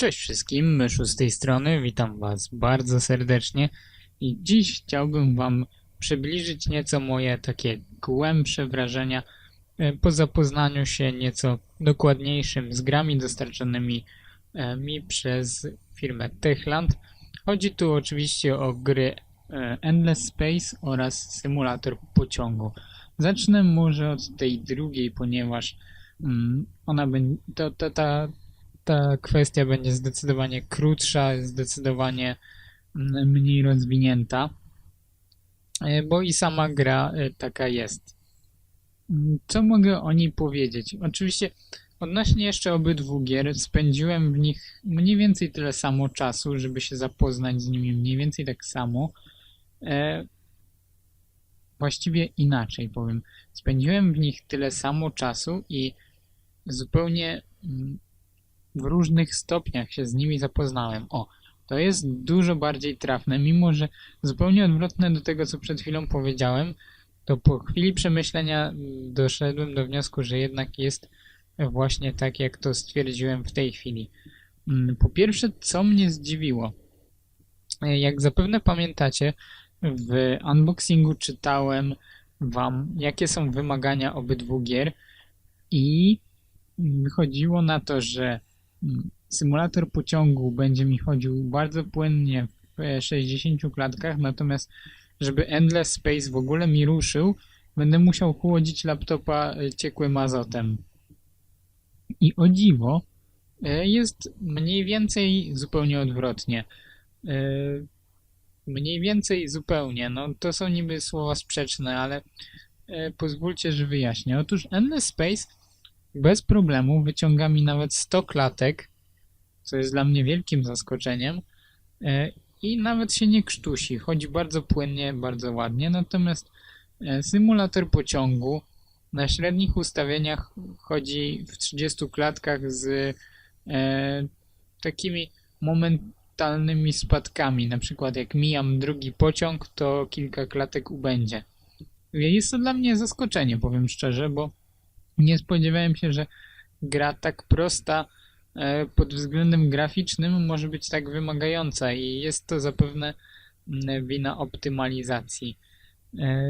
Cześć wszystkim, Myszu z tej strony, witam Was bardzo serdecznie i dziś chciałbym Wam przybliżyć nieco moje takie głębsze wrażenia e, po zapoznaniu się nieco dokładniejszym z grami dostarczonymi e, mi przez firmę Techland. Chodzi tu oczywiście o gry e, Endless Space oraz symulator pociągu. Zacznę może od tej drugiej, ponieważ mm, ona będzie, to, to, ta, ta kwestia będzie zdecydowanie krótsza, zdecydowanie mm, mniej rozwinięta, e, bo i sama gra e, taka jest. Mm, Co mogę o niej powiedzieć? Oczywiście odnośnie jeszcze obydwu gier spędziłem w nich mniej więcej tyle samo czasu, żeby się zapoznać z nimi mniej więcej tak samo. E, właściwie inaczej powiem. Spędziłem w nich tyle samo czasu i zupełnie mm, w różnych stopniach się z nimi zapoznałem. O, to jest dużo bardziej trafne, mimo że zupełnie odwrotne do tego, co przed chwilą powiedziałem, to po chwili przemyślenia doszedłem do wniosku, że jednak jest właśnie tak, jak to stwierdziłem w tej chwili. Mm, Po pierwsze, co mnie zdziwiło? Jak zapewne pamiętacie, w unboxingu czytałem wam, jakie są wymagania obydwu gier i wychodziło na to, że symulator pociągu będzie mi chodził bardzo płynnie w e, 60 klatkach, natomiast żeby Endless Space w ogóle mi ruszył, będę musiał chłodzić laptopa e, ciekłym azotem. I o dziwo, e, jest mniej więcej zupełnie odwrotnie. E, Mniej więcej zupełnie, no to są niby słowa sprzeczne, ale e, pozwólcie, że wyjaśnię. Otóż Endless Space bez problemu wyciąga mi nawet 100 klatek, co jest dla mnie wielkim zaskoczeniem e, i nawet się nie krztusi. Chodzi bardzo płynnie, bardzo ładnie, natomiast e, symulator pociągu na średnich ustawieniach chodzi w 30 klatkach z e, takimi momentalnymi spadkami. Na przykład jak mijam drugi pociąg, to kilka klatek ubędzie. Jest to dla mnie zaskoczenie, powiem szczerze, bo nie spodziewałem się, że gra tak prosta e, pod względem graficznym może być tak wymagająca i jest to zapewne mm, wina optymalizacji. E,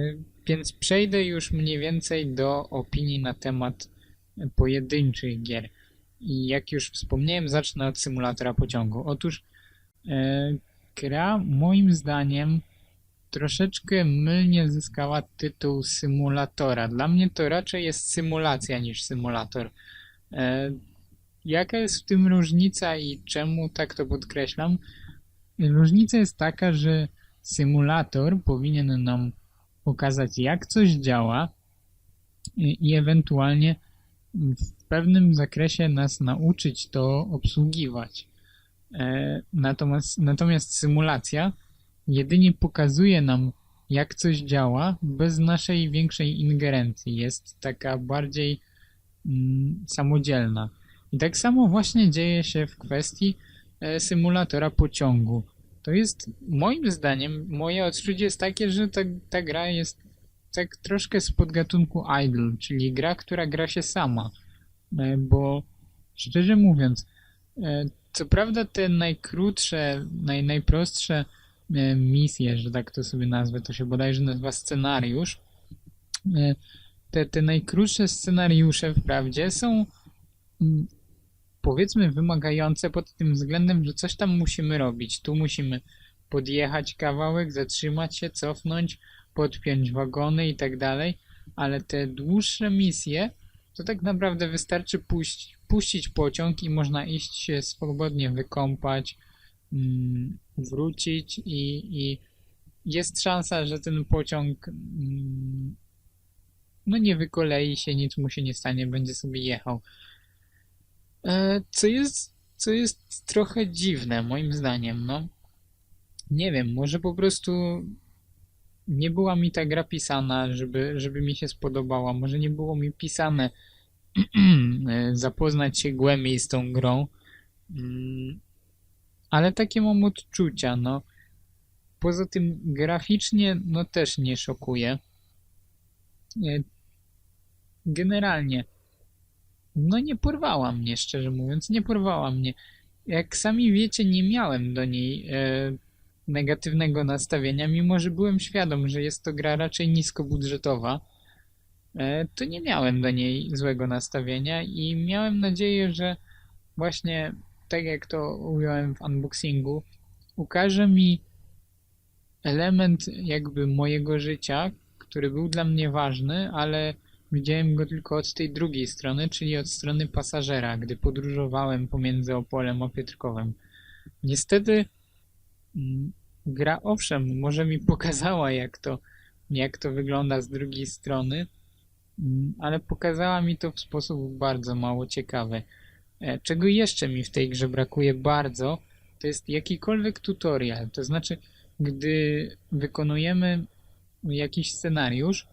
Więc przejdę już mniej więcej do opinii na temat pojedynczych gier. I jak już wspomniałem, zacznę od symulatora pociągu. Otóż e, gra moim zdaniem troszeczkę mylnie zyskała tytuł symulatora. Dla mnie to raczej jest symulacja niż symulator. E, jaka jest w tym różnica i czemu tak to podkreślam? Różnica jest taka, że symulator powinien nam pokazać, jak coś działa i, i ewentualnie w pewnym zakresie nas nauczyć to obsługiwać. E, natomiast, natomiast symulacja jedynie pokazuje nam, jak coś działa, bez naszej większej ingerencji. Jest taka bardziej mm, samodzielna. I tak samo właśnie dzieje się w kwestii e, symulatora pociągu. To jest, moim zdaniem, moje odczucie jest takie, że ta, ta gra jest tak troszkę z podgatunku idle, czyli gra, która gra się sama. E, Bo szczerze mówiąc, e, co prawda te najkrótsze, naj, najprostsze misje, że tak to sobie nazwę, to się bodajże nazywa scenariusz. E, Te, te najkrótsze scenariusze wprawdzie są mm, powiedzmy wymagające pod tym względem, że coś tam musimy robić. Tu musimy podjechać kawałek, zatrzymać się, cofnąć, podpiąć wagony i tak dalej, ale te dłuższe misje to tak naprawdę wystarczy puść, puścić pociąg i można iść się swobodnie wykąpać, wrócić i, i jest szansa, że ten pociąg mm, no nie wykolei się, nic mu się nie stanie, będzie sobie jechał. E, co jest, co jest trochę dziwne moim zdaniem, no. Nie wiem, może po prostu nie była mi ta gra pisana, żeby, żeby mi się spodobała. Może nie było mi pisane e, zapoznać się głębiej z tą grą. Ale takie mam odczucia, no. Poza tym graficznie, no też nie szokuje. Generalnie, no nie porwała mnie, szczerze mówiąc, nie porwała mnie. jak sami wiecie, nie miałem do niej e, negatywnego nastawienia, mimo że byłem świadom, że jest to gra raczej niskobudżetowa, e, to nie miałem do niej złego nastawienia i miałem nadzieję, że właśnie tak jak to ująłem w unboxingu, ukaże mi element jakby mojego życia, który był dla mnie ważny, ale widziałem go tylko od tej drugiej strony, czyli od strony pasażera, gdy podróżowałem pomiędzy Opolem a Piotrkowem. Niestety mm, gra owszem, może mi pokazała jak to, jak to wygląda z drugiej strony, mm, ale pokazała mi to w sposób bardzo mało ciekawy. E, czego jeszcze mi w tej grze brakuje bardzo, to jest jakikolwiek tutorial. To znaczy, gdy wykonujemy jakiś scenariusz,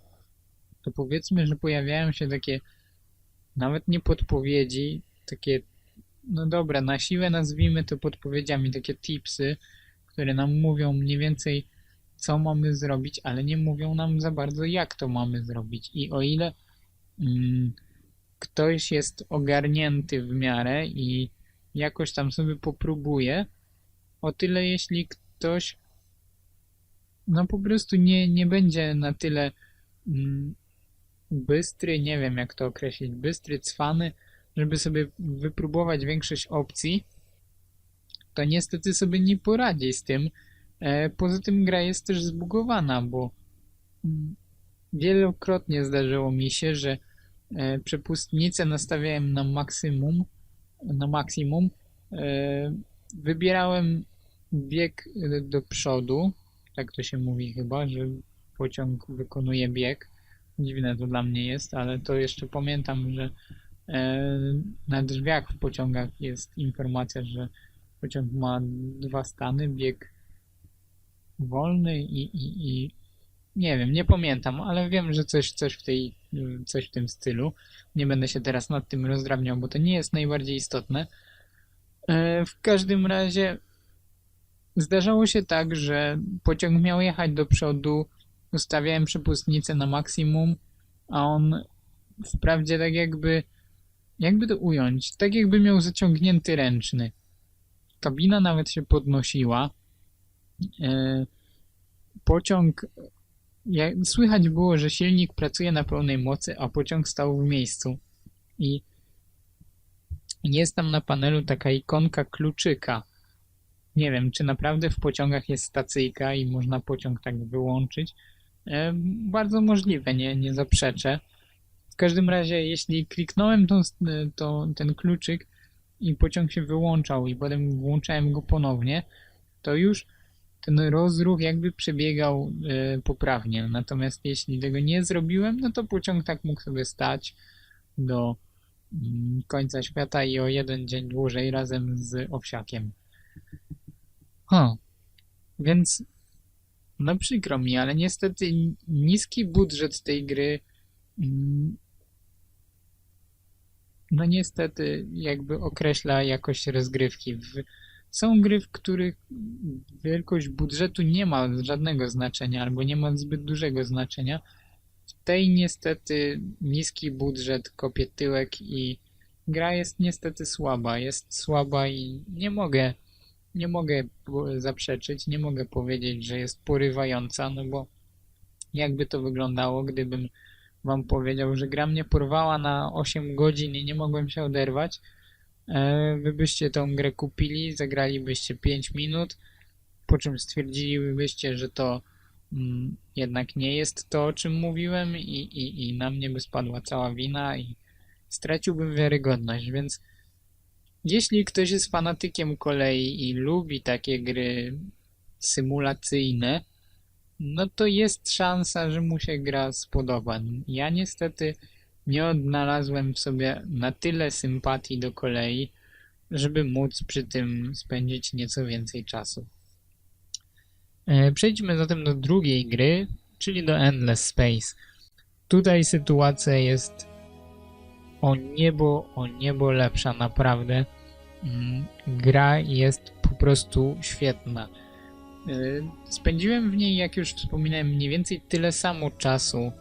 to powiedzmy, że pojawiają się takie nawet nie podpowiedzi, takie, no dobra, na siłę nazwijmy to podpowiedziami, takie tipsy, które nam mówią mniej więcej, co mamy zrobić, ale nie mówią nam za bardzo, jak to mamy zrobić. I o ile mm, ktoś jest ogarnięty w miarę i jakoś tam sobie popróbuje, o tyle jeśli ktoś no po prostu nie, nie będzie na tyle mm, bystry, nie wiem jak to określić, bystry, cwany, żeby sobie wypróbować większość opcji, to niestety sobie nie poradzi z tym. E, poza tym gra jest też zbugowana, bo mm, wielokrotnie zdarzyło mi się, że przepustnicę nastawiałem na maksimum, na maksimum, e, wybierałem bieg do przodu, tak to się mówi chyba, że pociąg wykonuje bieg. Dziwne to dla mnie jest, ale to jeszcze pamiętam, że e, na drzwiach w pociągach jest informacja, że pociąg ma dwa stany, bieg wolny i, i, i nie wiem, nie pamiętam, ale wiem, że coś, coś, w tej, coś w tym stylu. Nie będę się teraz nad tym rozdrabniał, bo to nie jest najbardziej istotne. E, w każdym razie Zdarzało się tak, że pociąg miał jechać do przodu, ustawiałem przepustnicę na maksimum, a on wprawdzie tak jakby, jakby to ująć, tak jakby miał zaciągnięty ręczny. Kabina nawet się podnosiła. E, pociąg, słychać było, że silnik pracuje na pełnej mocy, a pociąg stał w miejscu. I jest tam na panelu taka ikonka kluczyka nie wiem, czy naprawdę w pociągach jest stacyjka i można pociąg tak wyłączyć. E, bardzo możliwe, nie, nie zaprzeczę. W każdym razie, jeśli kliknąłem tą, to, ten kluczyk i pociąg się wyłączał i potem włączałem go ponownie, to już ten rozruch jakby przebiegał e, poprawnie. Natomiast jeśli tego nie zrobiłem, no to pociąg tak mógł sobie stać do mm, końca świata i o jeden dzień dłużej razem z owsiakiem. Ha. Więc no przykro mi, ale niestety niski budżet tej gry mm, no niestety jakby określa jakość rozgrywki. Są gry, w których wielkość budżetu nie ma żadnego znaczenia albo nie ma zbyt dużego znaczenia. W tej niestety niski budżet kopie tyłek i gra jest niestety słaba. Jest słaba i nie mogę nie mogę zaprzeczyć, nie mogę powiedzieć, że jest porywająca, no bo jakby to wyglądało, gdybym wam powiedział, że gra mnie porwała na 8 godzin i nie mogłem się oderwać, wy byście tą grę kupili, zagralibyście 5 minut, po czym stwierdzilibyście, że to mm, jednak nie jest to, o czym mówiłem i, i, i na mnie by spadła cała wina i straciłbym wiarygodność, więc jeśli ktoś jest fanatykiem kolei i lubi takie gry symulacyjne, no to jest szansa, że mu się gra spodoba. Ja niestety nie odnalazłem w sobie na tyle sympatii do kolei, żeby móc przy tym spędzić nieco więcej czasu. E, przejdźmy zatem do drugiej gry, czyli do Endless Space. Tutaj sytuacja jest o niebo, o niebo lepsza naprawdę. Mm, gra jest po prostu świetna. Y, spędziłem w niej, jak już wspominałem, mniej więcej tyle samo czasu,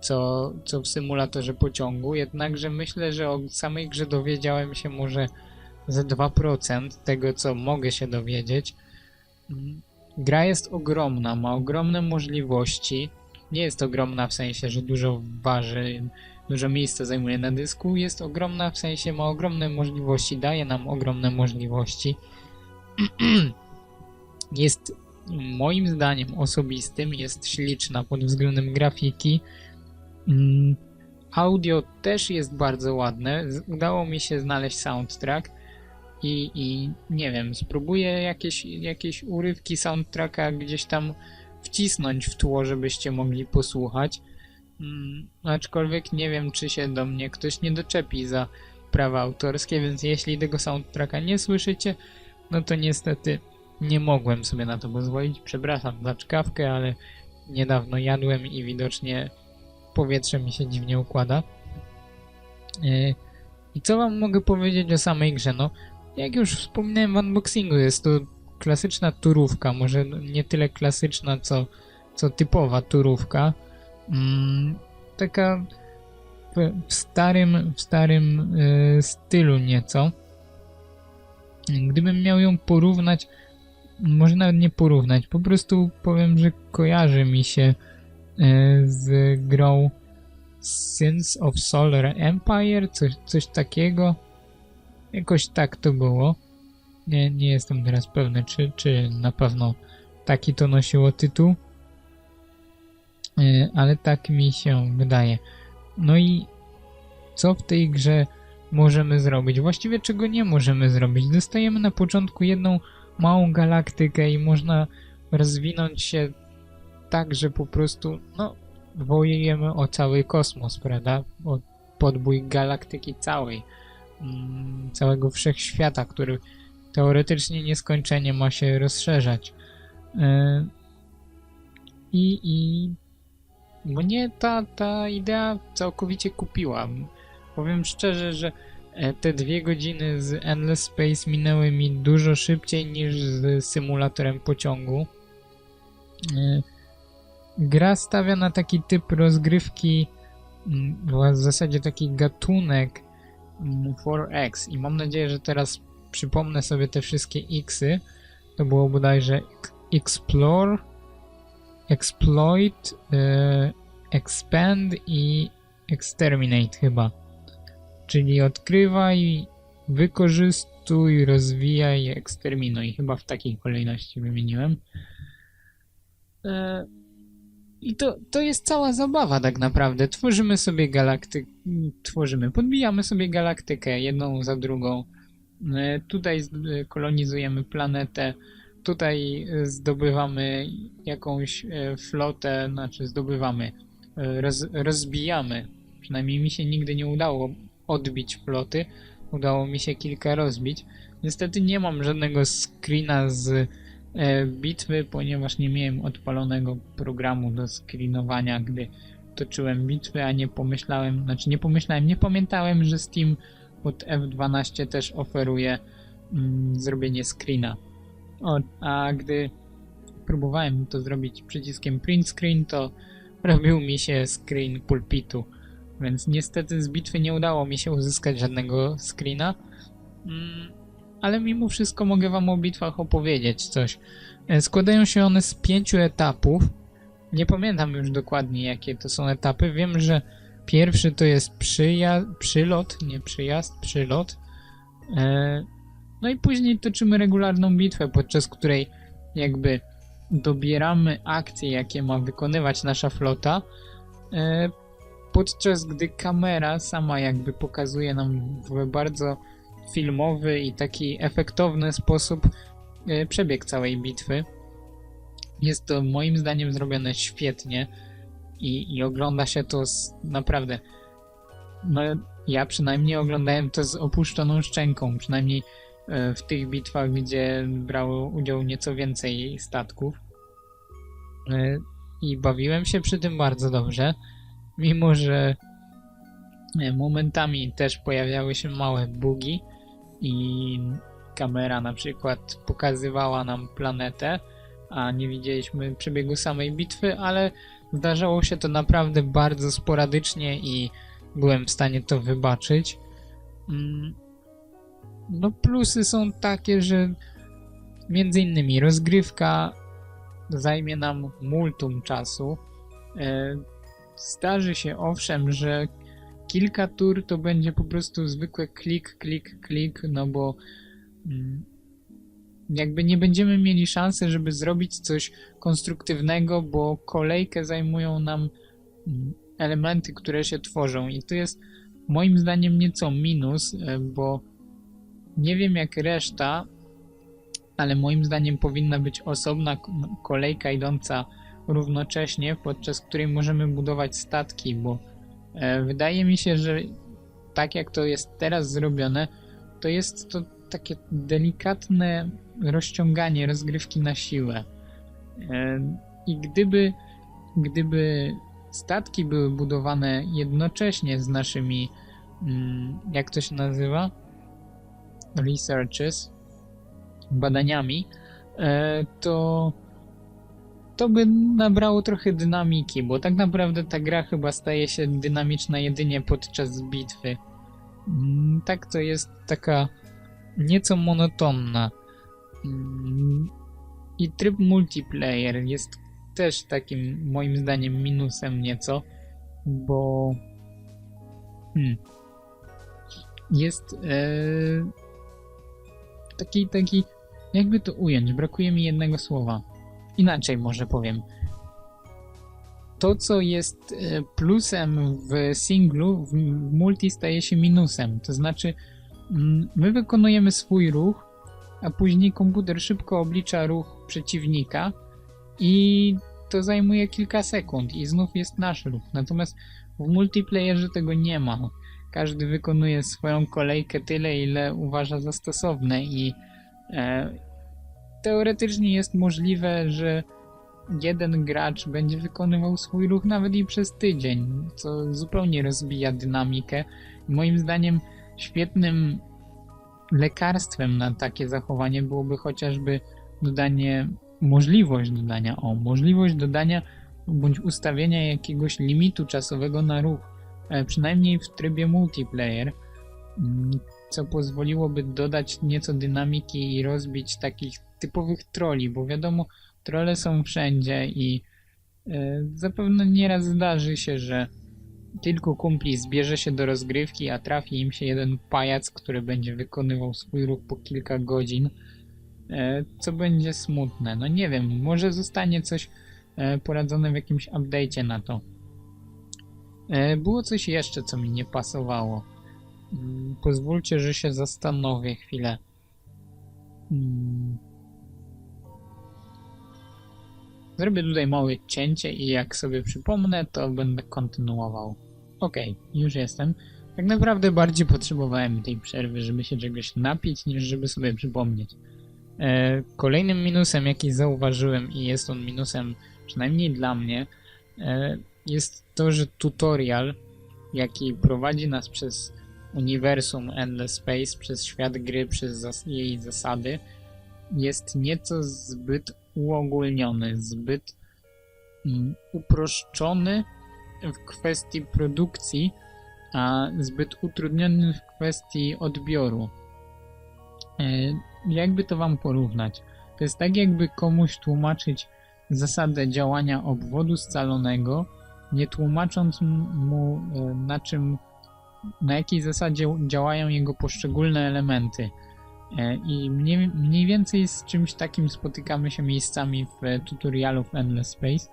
co, co w symulatorze pociągu, jednakże myślę, że o samej grze dowiedziałem się może ze 2% tego, co mogę się dowiedzieć. Gra jest ogromna, ma ogromne możliwości. Nie jest ogromna w sensie, że dużo waży, dużo miejsca zajmuje na dysku. Jest ogromna w sensie, ma ogromne możliwości, daje nam ogromne możliwości. jest moim zdaniem osobistym, jest śliczna pod względem grafiki. Mm, Audio też jest bardzo ładne. Udało mi się znaleźć soundtrack i, i nie wiem, spróbuję jakieś, jakieś urywki soundtracka gdzieś tam wcisnąć w tło, żebyście mogli posłuchać. Mm, aczkolwiek nie wiem, czy się do mnie ktoś nie doczepi za prawa autorskie, więc jeśli tego soundtracka nie słyszycie, no to niestety nie mogłem sobie na to pozwolić. Przepraszam za czkawkę, ale niedawno jadłem i widocznie powietrze mi się dziwnie układa. Yy, I co wam mogę powiedzieć o samej grze? No, jak już wspominałem w unboxingu, jest to klasyczna turówka, może nie tyle klasyczna, co, co typowa turówka. Mm, taka w, starym, w starym yy, stylu nieco. Gdybym miał ją porównać, może nawet nie porównać, po prostu powiem, że kojarzy mi się e, z grą Sins of Solar Empire, coś, coś takiego. Jakoś tak to było. Nie, nie jestem teraz pewny, czy, czy na pewno taki to nosiło tytuł. E, Ale tak mi się wydaje. No i co w tej grze możemy zrobić? Właściwie czego nie możemy zrobić? Dostajemy na początku jedną małą galaktykę i można rozwinąć się tak, że po prostu, no, wołujemy o cały kosmos, prawda? O podbój galaktyki całej, mm, całego wszechświata, który teoretycznie nieskończenie ma się rozszerzać. Yy, I, i mnie ta, ta idea całkowicie kupiła. Powiem szczerze, że e, te dwie godziny z Endless Space minęły mi dużo szybciej niż z symulatorem pociągu. E, Gra stawia na taki typ rozgrywki, mm, w zasadzie taki gatunek mm, 4X i mam nadzieję, że teraz przypomnę sobie te wszystkie Xy. To było bodajże Explore, Exploit, e, Expand i Exterminate chyba. Czyli odkrywaj, wykorzystuj, rozwijaj, eksterminuj. Chyba w takiej kolejności wymieniłem. E, I to, to jest cała zabawa tak naprawdę. Tworzymy sobie galaktykę, tworzymy, podbijamy sobie galaktykę jedną za drugą. E, Tutaj e, kolonizujemy planetę, tutaj zdobywamy jakąś flotę, znaczy zdobywamy, roz, rozbijamy. Przynajmniej mi się nigdy nie udało odbić floty. Udało mi się kilka rozbić. Niestety nie mam żadnego screena z e, bitwy, ponieważ nie miałem odpalonego programu do screenowania, gdy toczyłem bitwy, a nie pomyślałem, znaczy nie pomyślałem, nie pamiętałem, że Steam od F12 też oferuje mm, zrobienie screena. O, a gdy próbowałem to zrobić przyciskiem print screen, to robił mi się screen pulpitu. Więc niestety z bitwy nie udało mi się uzyskać żadnego screena. Mm, ale mimo wszystko mogę wam o bitwach opowiedzieć coś. E, Składają się one z pięciu etapów. Nie pamiętam już dokładnie jakie to są etapy. Wiem, że pierwszy to jest przylot, nie przyjazd, przylot. E, no i później toczymy regularną bitwę, podczas której jakby dobieramy akcje, jakie ma wykonywać nasza flota. E, podczas gdy kamera sama jakby pokazuje nam w bardzo filmowy i taki efektowny sposób e, przebieg całej bitwy. Jest to moim zdaniem zrobione świetnie i, i ogląda się to z, naprawdę. No, ja przynajmniej oglądałem to z opuszczoną szczęką, przynajmniej e, w tych bitwach, gdzie brało udział nieco więcej statków. E, I bawiłem się przy tym bardzo dobrze mimo że e, momentami też pojawiały się małe bugi i kamera na przykład pokazywała nam planetę, a nie widzieliśmy przebiegu samej bitwy, ale zdarzało się to naprawdę bardzo sporadycznie i byłem w stanie to wybaczyć. Mm. no plusy są takie, że między innymi rozgrywka zajmie nam multum czasu. Zdarzy się owszem, że kilka tur to będzie po prostu zwykłe klik, klik, klik, no bo mm, jakby nie będziemy mieli szansy, żeby zrobić coś konstruktywnego, bo kolejkę zajmują nam mm, elementy, które się tworzą. I to jest moim zdaniem nieco minus, e, bo nie wiem jak reszta, ale moim zdaniem powinna być osobna kolejka idąca równocześnie, podczas której możemy budować statki, bo e, wydaje mi się, że tak jak to jest teraz zrobione, to jest to takie delikatne rozciąganie rozgrywki na siłę. E, I gdyby, gdyby statki były budowane jednocześnie z naszymi, mm, jak to się nazywa? Researches, badaniami, e, to to by nabrało trochę dynamiki, bo tak naprawdę ta gra chyba staje się dynamiczna jedynie podczas bitwy. Mm, Tak to jest taka nieco monotonna. Mm, I tryb multiplayer jest też takim moim zdaniem minusem nieco, bo hmm, jest e, taki, taki, jakby to ująć, brakuje mi jednego słowa. Inaczej może powiem. To, co jest e, plusem w singlu, w multi staje się minusem. To znaczy, mm, my wykonujemy swój ruch, a później komputer szybko oblicza ruch przeciwnika i to zajmuje kilka sekund i znów jest nasz ruch. Natomiast w multiplayerze tego nie ma. Każdy wykonuje swoją kolejkę tyle, ile uważa za stosowne i e, teoretycznie jest możliwe, że jeden gracz będzie wykonywał swój ruch nawet i przez tydzień, co zupełnie rozbija dynamikę. Moim zdaniem świetnym lekarstwem na takie zachowanie byłoby chociażby dodanie, możliwość dodania, o, możliwość dodania bądź ustawienia jakiegoś limitu czasowego na ruch, e, przynajmniej w trybie multiplayer, mm, co pozwoliłoby dodać nieco dynamiki i rozbić takich typowych troli, bo wiadomo, trole są wszędzie i e, zapewne nieraz zdarzy się, że kilku kumpli zbierze się do rozgrywki, a trafi im się jeden pajac, który będzie wykonywał swój ruch po kilka godzin, e, co będzie smutne. No nie wiem, może zostanie coś e, poradzone w jakimś update'cie na to. Było coś jeszcze, co mi nie pasowało. Mm, Pozwólcie, że się zastanowię chwilę. Mm. Zrobię tutaj małe cięcie i jak sobie przypomnę, to będę kontynuował. Okej, już jestem. Tak naprawdę bardziej potrzebowałem tej przerwy, żeby się czegoś napić, niż żeby sobie przypomnieć. E, kolejnym minusem, jaki zauważyłem, i jest on minusem przynajmniej dla mnie, e, jest to, że tutorial, jaki prowadzi nas przez uniwersum Endless Space, przez świat gry, przez jej zasady, jest nieco zbyt uogólniony, zbyt mm, uproszczony w kwestii produkcji, a zbyt utrudniony w kwestii odbioru. E, jakby to wam porównać? To jest tak, jakby komuś tłumaczyć zasadę działania obwodu scalonego, nie tłumacząc mu e, na czym, na jakiej zasadzie działają jego poszczególne elementy. E, I mniej, mniej więcej z czymś takim spotykamy się miejscami w tutorialu w Endless Space.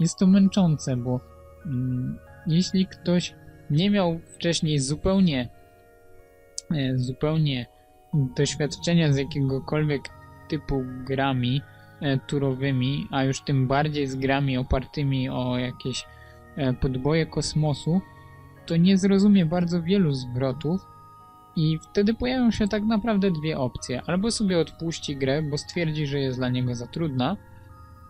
Jest to męczące, bo mm, jeśli ktoś nie miał wcześniej zupełnie e, zupełnie doświadczenia z jakiegokolwiek typu grami e, turowymi, a już tym bardziej z grami opartymi o jakieś podboje kosmosu, to nie zrozumie bardzo wielu zwrotów i wtedy pojawią się tak naprawdę dwie opcje. Albo sobie odpuści grę, bo stwierdzi, że jest dla niego za trudna,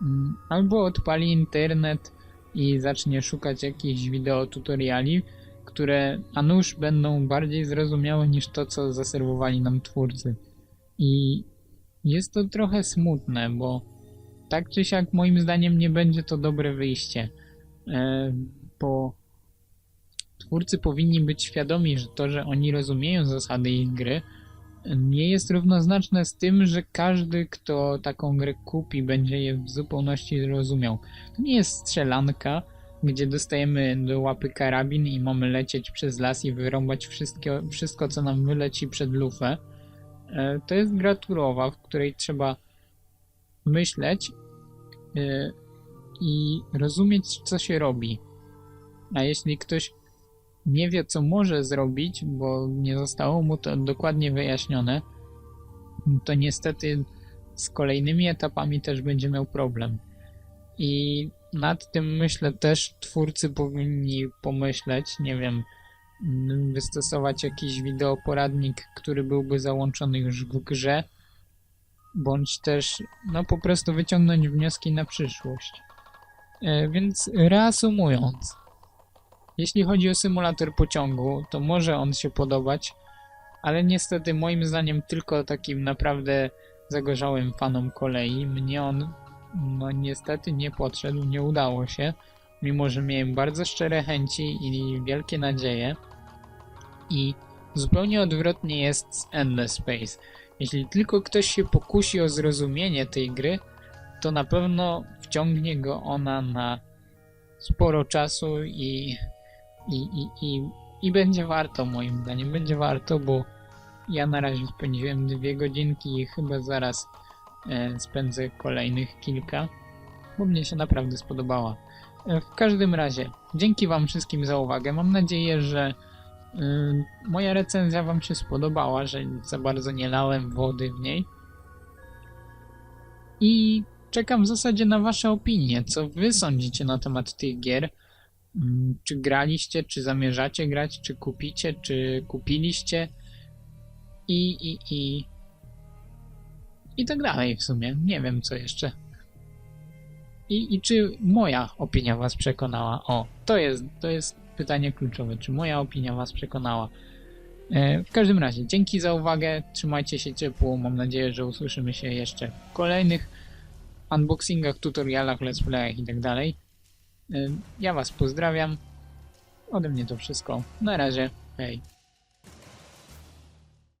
mm, albo odpali internet i zacznie szukać jakichś wideo tutoriali, które a nuż będą bardziej zrozumiałe niż to, co zaserwowali nam twórcy. I jest to trochę smutne, bo tak czy siak moim zdaniem nie będzie to dobre wyjście, e, bo twórcy powinni być świadomi, że to, że oni rozumieją zasady ich gry, nie jest równoznaczne z tym, że każdy, kto taką grę kupi, będzie je w zupełności rozumiał. To nie jest strzelanka, gdzie dostajemy do łapy karabin i mamy lecieć przez las i wyrąbać wszystkie, wszystko, co nam wyleci przed lufę. E, To jest gra turowa, w której trzeba myśleć e, i rozumieć, co się robi. A jeśli ktoś nie wie, co może zrobić, bo nie zostało mu to dokładnie wyjaśnione, to niestety z kolejnymi etapami też będzie miał problem. I nad tym myślę też twórcy powinni pomyśleć, nie wiem, wystosować jakiś wideoporadnik, który byłby załączony już w grze, bądź też no po prostu wyciągnąć wnioski na przyszłość. E, Więc reasumując, jeśli chodzi o symulator pociągu, to może on się podobać, ale niestety moim zdaniem tylko takim naprawdę zagorzałym fanom kolei. Mnie on no niestety nie podszedł, nie udało się, mimo że miałem bardzo szczere chęci i wielkie nadzieje. I zupełnie odwrotnie jest z Endless Space. Jeśli tylko ktoś się pokusi o zrozumienie tej gry, to na pewno wciągnie go ona na sporo czasu i, i, i, i, i będzie warto moim zdaniem. Będzie warto, bo ja na razie spędziłem dwie godzinki i chyba zaraz e, spędzę kolejnych kilka, bo mnie się naprawdę spodobała. E, w każdym razie, dzięki Wam wszystkim za uwagę. Mam nadzieję, że y, moja recenzja Wam się spodobała, że za bardzo nie lałem wody w niej. I czekam w zasadzie na Wasze opinie. Co Wy sądzicie na temat tych gier? Mm, Czy graliście, czy zamierzacie grać, czy kupicie, czy kupiliście? I, i, i. I tak dalej w sumie. Nie wiem co jeszcze. I, I czy moja opinia Was przekonała? O, to jest, to jest pytanie kluczowe. Czy moja opinia Was przekonała? E, w każdym razie, dzięki za uwagę. Trzymajcie się ciepło. Mam nadzieję, że usłyszymy się jeszcze w kolejnych unboxingach, tutorialach, let's playach tak dalej. Ja Was pozdrawiam. Ode mnie to wszystko. Na razie. Hej.